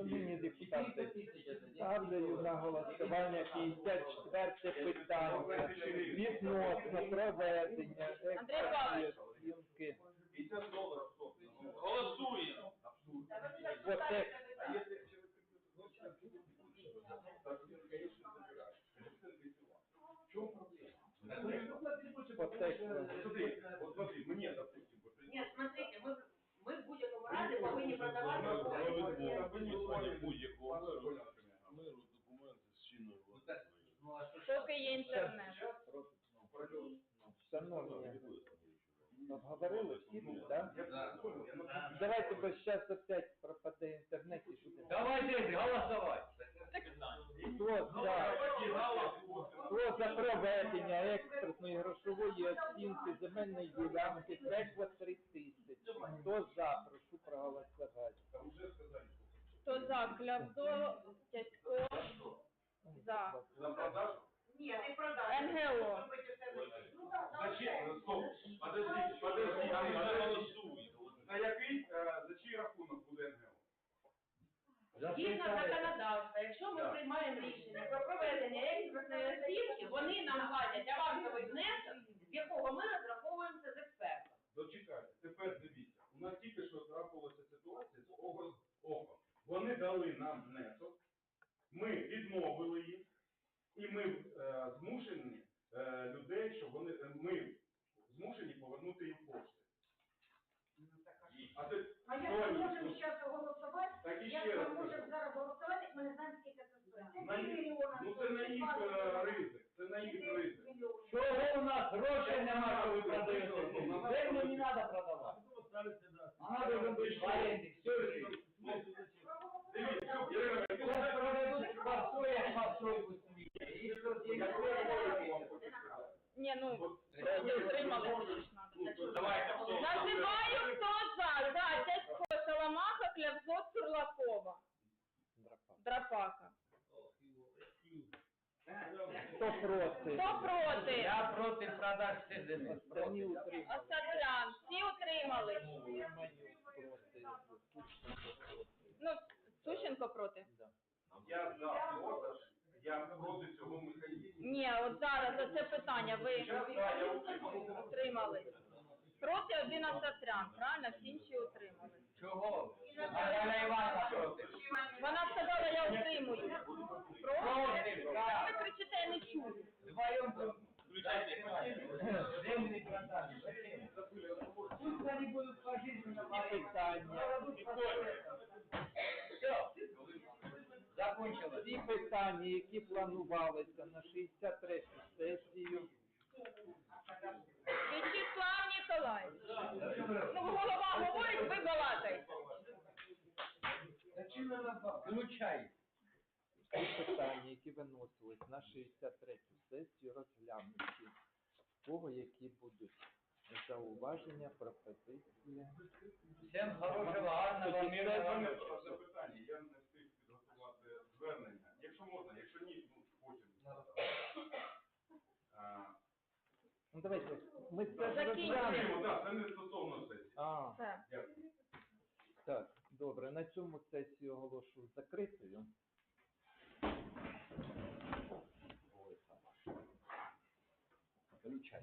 Шановні депутати, тисяч это деньги. ставлю на голосування 54 питання відносно проведення експертної оцінки 50 долларов собственно. ну, Голосуємо. Абсурд. по тексту. А если человек ну, сейчас будет больше, так ты, конечно, забираешь. Это весело. В чем проблема? По тексту. Смотри, вот смотри, мне, допустим, по будь-якого миру. Миру документи з чинною Ну, так, ну, що ж? Поки є інтернет. Ну, обговорили всі, Ну, так? я понял, я на- Давайте, бо зараз опять пропаде інтернет і буде. Давайте голосовать. Хто за, хто за проведення експертної грошової оцінки земельної ділянки Теква 3 тисячі? Хто за? Прошу проголосувати. Там уже сказали. Хто за? Клявдо, Тятько, за. За продажу? Ні, не продати. НГО. Ну, Зачем? Стоп. Подождите, подождите. Там вже голосують. За який, е, за чий рахунок буде НГО? Згідно законодавства, якщо ми приймаємо рішення про проведення експертної оцінки, вони нам платять авансовий внесок, з якого ми розраховуємося з експертом. Дочекайте, тепер дивіться. У нас тільки що трапилася ситуація з око з оком. Вони нам внесок, ми відмовили їх, і ми е, змушені е, людей, щоб вони е, ми змушені повернути їм кошти. А це А як ми можемо ну, зараз голосувати? Так і Як ми раз можемо кажу. зараз голосувати, як ми не знаємо, скільки це стоїть? Це на 3 їх, мільйони. ну це на їх е, ризик, це на їх ризик. Чого у нас грошей нема, що ви І що. Ні, ну, От, проти утримали, ну, ну, Давайте, хто за? Називаю, хто за. За, Тятько, Соломаха, Клявдо, Сурлакова. Драпак. Драпака. Хто проти? Хто проти? Я проти продаж. Останні. Остаплян. Всі утримали. Ну, Сущенко проти. Да. Я за продаж, я проти цього От зараз оце питання ви утримали. Проти один Остаплян, правильно? Всі інші утримали. Чого? А Івановна проти. Вона сказала, я утримую. Проти? Проти. Ви кричите, я не чую. Тут. Включайте. Землі продажі. Вони будуть пожизненно питання. Все. Закончилось. Ці питання, які планувалися на 63 сесію, Вячеслав Ніколаївич. Ну, голова говорить, ви балакаєте. Включай. ці питання, які виносились на 63 сесію, розглянуті. Кого які будуть зауваження, пропозиції. Всем хорошего, гарного, мирного. мене просто питання, я не встиг підготувати звернення. Якщо можна, якщо ні, ну потім. А, Ну давайте, ми це ж Закінчуємо. розглянемо. Так, це не стосовно сесії. А, Все. Дякую. так, добре, на цьому сесію оголошую закритою. Включай.